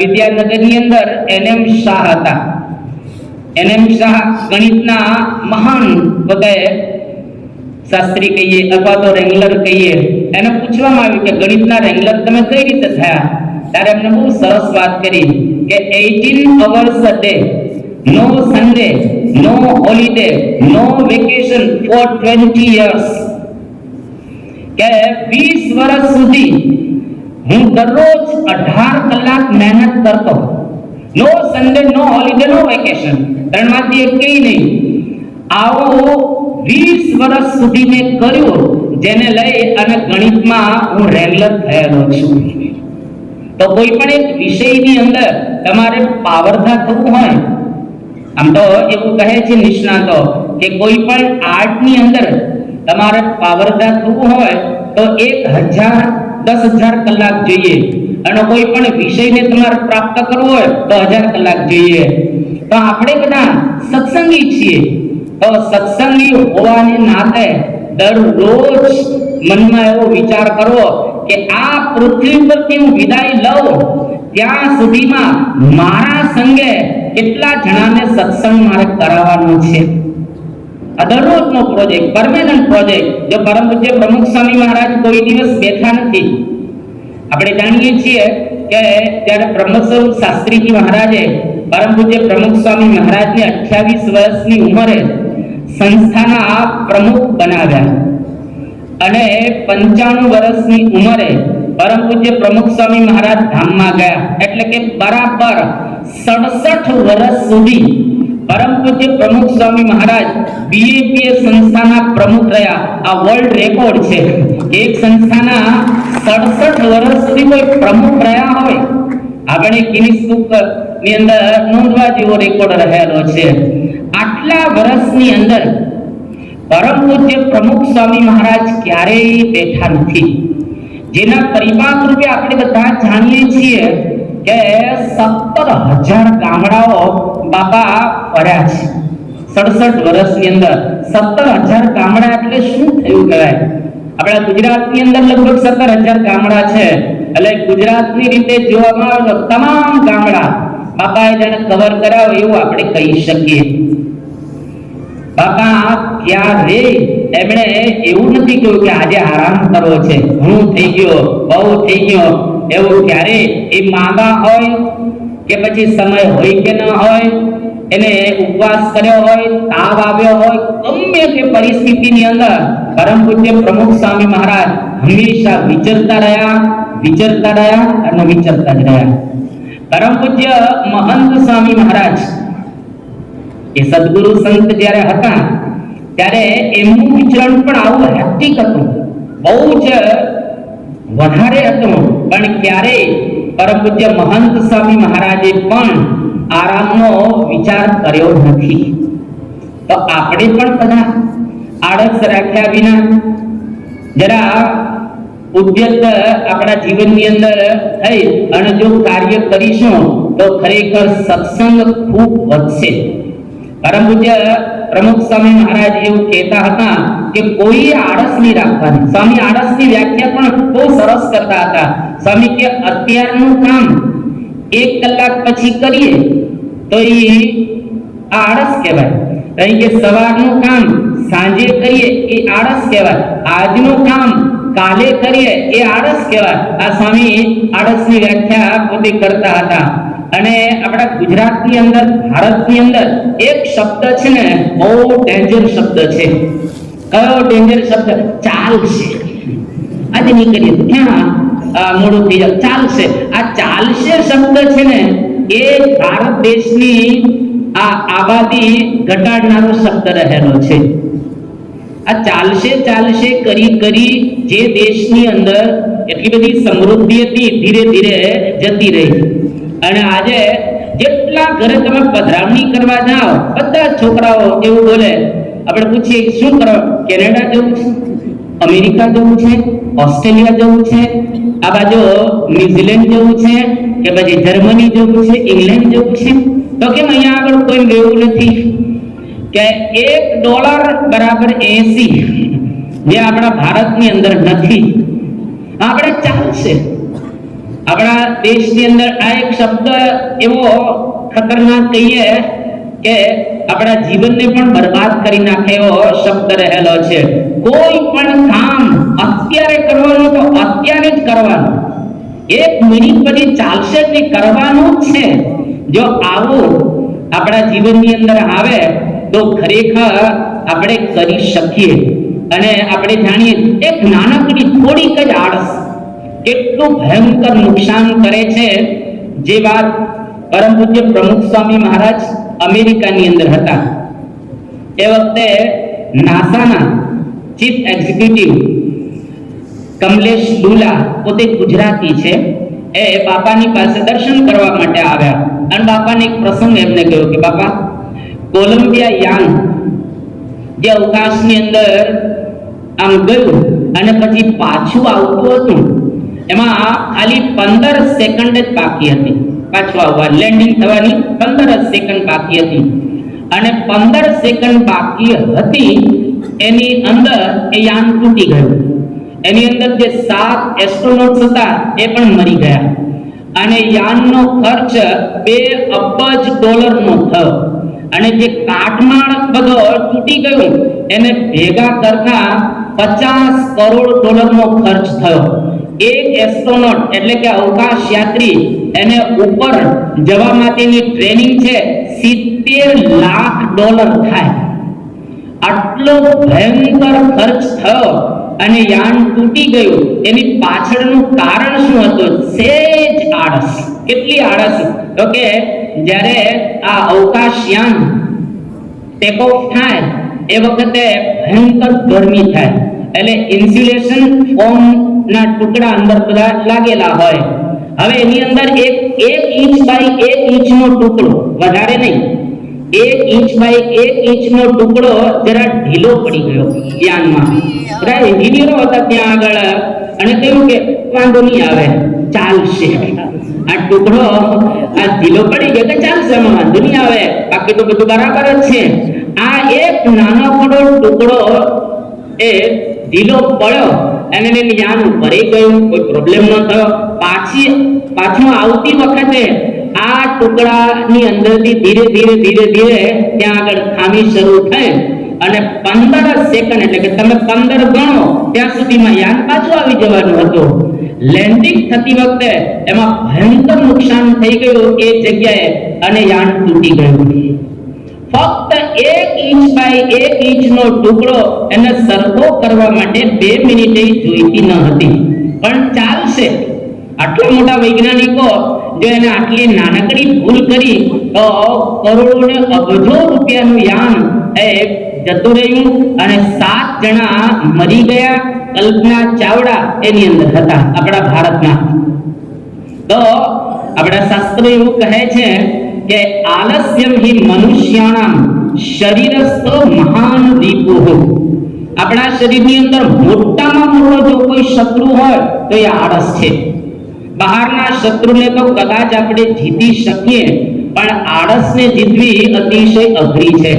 વિદ્યાનગરની અંદર એનએમ શાહ હતા. એનએમ શાહ ગણિતના મહાન બધાએ શાસ્ત્રી કહીએ અથવા તો રેંગલર કહીએ. એને પૂછવામાં આવ્યું કે ગણિતના રેંગલર તમે કઈ રીતે થયા? ત્યારે એમને બહુ સરસ વાત કરી કે 18 hours a day no Sunday no holiday no vacation for 20 years કે 20 વર્ષ સુધી હું દરરોજ 18 કલાક મહેનત કરતો no Sunday no holiday no vacation ત્રણમાંથી એક કઈ નહીં. આવો 20 વર્ષ સુધી મેં કર્યું જેને લઈ અને ગણિતમાં હું રેગ્યુલર થયેલો છું. તો કોઈ પણ એક વિષયની અંદર તમારે પાવરધા થવું હોય, આમ તો એવું કહે છે નિષ્ણાતો કે કોઈ પણ આર્ટની અંદર તમારે પાવરધા થવું હોય તો એક હજાર દસ હજાર કલાક જોઈએ. અને કોઈ પણ વિષયને તમારે પ્રાપ્ત કરવો હોય તો હજાર કલાક જોઈએ. તો આપણે બધા સત્સંગી છીએ. તો સત્સંગી હોવાને નાતે દરરોજ મનમાં એવો વિચાર કરવો કે આ પૃથ્વી પરથી હું વિદાય લઉં. ત્યાં સુધીમાં મારા સંગે કેટલા જણાને સત્સંગ મારે કરાવવાનો છે? આ દરરોજનો પ્રોજેક્ટ પરમેનન્ટ પ્રોજેક્ટ જો પરમ પૂજ્ય પ્રમુખ સ્વામી મહારાજ કોઈ દિવસ બેઠા નથી. આપણે જાણીએ છીએ કે ત્યારે બ્રહ્મસ્વરૂપ શાસ્ત્રીજી મહારાજે પરમ પૂજ્ય પ્રમુખ સ્વામી મહારાજને 28 વર્ષની ઉંમરે સંસ્થાના પ્રમુખ બનાવ્યા. અને પંચાણું વર્ષની ઉંમરે પરમ પૂજ્ય પ્રમુખ સ્વામી મહારાજ ધામમાં ગયા. એટલે કે બરાબર સડસઠ વર્ષ સુધી પરમ પૂજ્ય પ્રમુખ સ્વામી મહારાજ બીએપીએ સંસ્થાના પ્રમુખ રહ્યા. આ વર્લ્ડ રેકોર્ડ છે. એક સંસ્થાના સડસઠ વર્ષથી કોઈ પ્રમુખ રહ્યા હોય. આપણે ગિનિસ બુકની અંદર નોંધવા જેવો રેકોર્ડ રહેલો છે. આટલા વર્ષની અંદર પરમ પૂજ્ય પ્રમુખ સ્વામી મહારાજ ક્યારેય બેઠા નથી. જેના પરિપાક રૂપે આપણે બધા જાણીએ છીએ કે સત્તર હજાર ગામડાઓ બાપા પડ્યા છે. સડસઠ વર્ષની અંદર સત્તર હજાર ગામડા એટલે શું થયું કહેવાય? આપણા ગુજરાતની અંદર લગભગ સત્તર હજાર ગામડા છે. એટલે ગુજરાતની રીતે જોવામાં આવે તમામ ગામડા બાપાએ જેને કવર કરાવે એવું આપણે કહી શકીએ. બાપા, ક્યારે? એમણે એવું નથી કહ્યું કે આજે આરામ કરવો છે. હું થઈ ગયો, બહુ થઈ ગયો. એવું ક્યારે? એ માંગા હોય કે પછી સમય હોય કે ન હોય, એને ઉપવાસ કર્યો હોય, તાવ આવ્યો હોય, ગમે તે પરિસ્થિતિની અંદર પરમ પૂજ્ય પ્રમુખ સ્વામી મહારાજ હંમેશા વિચરતા રહ્યા વિચરતા રહ્યા અને વિચરતા જ રહ્યા. પરમ પૂજ્ય મહંત સ્વામી મહારાજ એ સદગુરુ સંત જ્યારે હતા, ત્યારે એમનું વિચરણ પણ આવું હેક્ટિક હતું. બહુ જ વધારે હતું, પણ ક્યારેય પરમ પૂજ્ય મહંત સ્વામી મહારાજે પણ આરામનો વિચાર કર્યો નથી. તો આપણે પણ બધા આળસ રાખ્યા વિના જરા ઉદ્યત આપણા જીવનની અંદર થઈ અને જો કાર્ય કરીશું તો ખરેખર સત્સંગ ખૂબ વધશે. પરમ પૂજ્ય પ્રમુખ સ્વામી મહારાજ એવું કહેતા હતા કે કોઈ આળસ નહીં. રાખવાની સ્વામી આળસની વ્યાખ્યા પણ બહુ સરસ કરતા હતા. સ્વામી કે અત્યારનું કામ એક કલાક પછી કરીએ, તો એ આળસ કહેવાય. અહીં કે સવારનું કામ સાંજે કરીએ, એ આળસ કહેવાય. આજનું કામ કાલે કરીએ, એ આળસ કહેવાય. આ સ્વામી આળસની વ્યાખ્યા પોતે કરતા હતા. અને આપણા ગુજરાતની અંદર, ભારતની અંદર એક શબ્દ છે ને, બહુ ડેન્જર શબ્દ છે. કયો ડેન્જર શબ્દ? ચાલશે આજે નીકળીએ. ત્યાં મોડું થઈ જાય ચાલશે. આ ચાલશે શબ્દ છે ને, એ ભારત દેશની આ આબાદી ઘટાડનારો શબ્દ રહેલો છે. આ ચાલશે ચાલશે, કરી કરી જે દેશની અંદર એટલી બધી સમૃદ્ધિ હતી, ધીરે ધીરે જતી રહી. અને આજે જેટલા ઘરે તમે પધરામણી કરવા જાઓ, બધા છોકરાઓ એવું બોલે, આપણે પૂછીએ, શું કરો? કેનેડા જવું છે? અમેરિકા જવું છે? ઓસ્ટ્રેલિયા જવું છે, આ બાજુ ન્યુઝીલેન્ડ જવું છે, કે પછી જર્મની જવું છે, ઇંગ્લેન્ડ જવું છે, તો કેમ અહીંયા આગળ કોઈ રહેવું નથી? કે એક ડોલર બરાબર એસી જે આપણા ભારતની અંદર નથી. આપણે ચાલશે આપણા દેશની અંદર આ એક શબ્દ એવો ખતરનાક કહીએ કે આપણા જીવનને પણ બરબાદ કરી નાખે એવો શબ્દ રહેલો છે. કોઈ પણ કામ અત્યારે કરવાનું તો અત્યારે જ કરવાનું. એક મિનિટ પછી ચાલશે તે કરવાનું જ છે? જો આવું આપણા જીવનની અંદર આવે તો ખરેખર આપણે કરી શકીએ. અને આપણે જાણીએ એક નાનકડી થોડીક જ આળસ કેટલું ભયંકર નુકસાન કરે છે જે વાત પરમ પૂજ્ય પ્રમુખ સ્વામી મહારાજ અમેરિકાની અંદર હતા. એ વખતે નાસાના ચીફ એક્ઝિક્યુટિવ કમલેશ લુલા પોતે ગુજરાતી છે. એ બાપાની પાસે દર્શન કરવા માટે આવ્યા. અને બાપાને એક પ્રસંગ એમને કહ્યો કે, બાપા, કોલંબિયા યાન, જે અવકાશની અંદર આમ ગયું અને પછી પાછું આવતું હતું, એમાં ખાલી પંદર સેકન્ડ જ બાકી હતી. પાછું આવવા લેન્ડિંગ થવાની પંદર જ સેકન્ડ બાકી હતી. અને પંદર સેકન્ડ બાકી હતી, એની અંદર એ યાન તૂટી ગયું. એની અંદર જે સાત એસ્ટ્રોનોટ્સ હતા, એ પણ મરી ગયા. અને યાનનો ખર્ચ બે અબજ ડોલરનો થયો. અને જે કાટમાળ બધો તૂટી ગયો, એને ભેગા કરતા પચાસ કરોડ ડોલરનો ખર્ચ થયો. એક એસ્ટ્રોનોટ એટલે કે અવકાશ યાત્રી, એને ઉપર જવા માટેની ટ્રેનિંગ છે, સિત્તેર લાખ ડોલર થાય. આટલો ભયંકર ખર્ચ થયો. અને યાન તૂટી ગયું. એની પાછળનું કારણ શું હતું? સેજ આળસ. કેટલી આળસ? તો કે જ્યારે આ અવકાશ યાન ટેક ઓફ થાય, એ વખતે ભયંકર ગરમી થાય. એટલે ઇન્સ્યુલેશન ફોમ ના ટુકડા અંદર બધા લાગેલા હોય. હવે એની અંદર એક એક ઇંચ બાય એક ઇંચનો ટુકડો. વધારે નહીં. એક ઇંચ બાય એક ઇંચનો ટુકડો જરા ઢીલો પડી ગયો યાનમાં બધા એન્જિનિયરો હતા ત્યાં આગળ. અને કહ્યું કે વાંધો નહીં આવે, ચાલશે. આ ટુકડો આ ઢીલો પડી ગયો કે ચાલશે એમાં વાંધો નહીં આવે. બાકી તો બધું બરાબર જ છે. આ એક નાનકડો ટુકડો એ ઢીલો પડ્યો અને એને યાન ભરી ગયું. કોઈ પ્રોબ્લેમ ન થયો. પાછી, પાછું આવતી વખતે ટુકડાની અંદરથી ધીરે ધીરે ધીરે ધીરે ત્યાં આગળ ખામી શરૂ થઈ. અને પંદર સેકન્ડ એટલે કે તમે પંદર ગણો, ત્યાં સુધીમાં યાન પાછું આવી જવાનું હતું. લેન્ડિંગ થતી વખતે એમાં ભયંકર નુકસાન થઈ ગયું એ જગ્યાએ અને યાન તૂટી ગયું. ફક્ત એક ઇંચ બાય એક ઇંચનો ટુકડો એને સરખો કરવા માટે બે મિનિટે જોઈતી ન હતી. પણ ચાલશે. આટલા મોટા વૈજ્ઞાનિકો જો એને આટલી નાનકડી ભૂલ કરી, તો કરોડો ને અબજો રૂપિયાનું યાન એ જતું રહ્યું અને સાત જણા મરી ગયા કલ્પના ચાવડા એની અંદર હતા આપણા ભારતના. તો આપણા શાસ્ત્ર એવું કહે છે કે આલસ્યમ હિ મનુષ્યાણામ શરીરસ્થ મહાન રીપુઃ આપણા શરીરની અંદર મોટામાં મોટો જો કોઈ શત્રુ હોય, તો એ આળસ છે. બહારના શત્રુને તો કદાચ આપણે જીતી શકીએ પણ આળસને જીતવી અતિશય અઘરી છે.